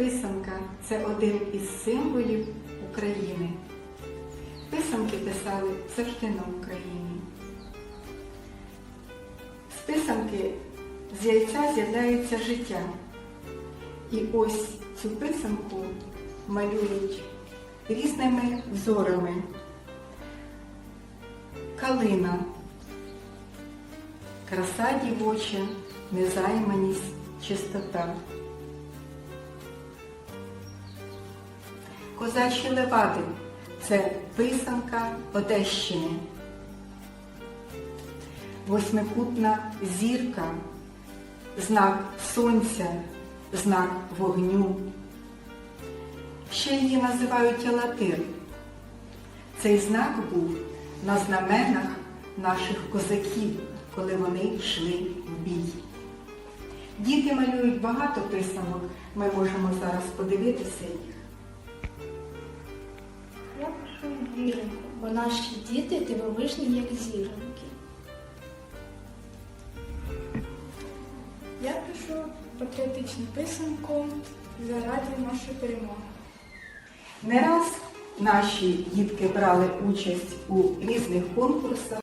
Писанка це один із символів України. Писанки писали завжди на Україні. З писанки з яйця з'являється життя. І ось цю писанку малюють різними взорами. Калина, краса дівоча, незайманість, чистота. Козачі левади це писанка Одещини. Восьмикутна зірка, знак сонця, знак вогню. Ще її називають Ялатир. Цей знак був на знаменах наших козаків, коли вони йшли в бій. Діти малюють багато писанок, ми можемо зараз подивитися їх. Пишу бо наші діти дивовижні, як зіронки. Я пишу патріотичну писанку заради нашої перемоги. Не раз наші дітки брали участь у різних конкурсах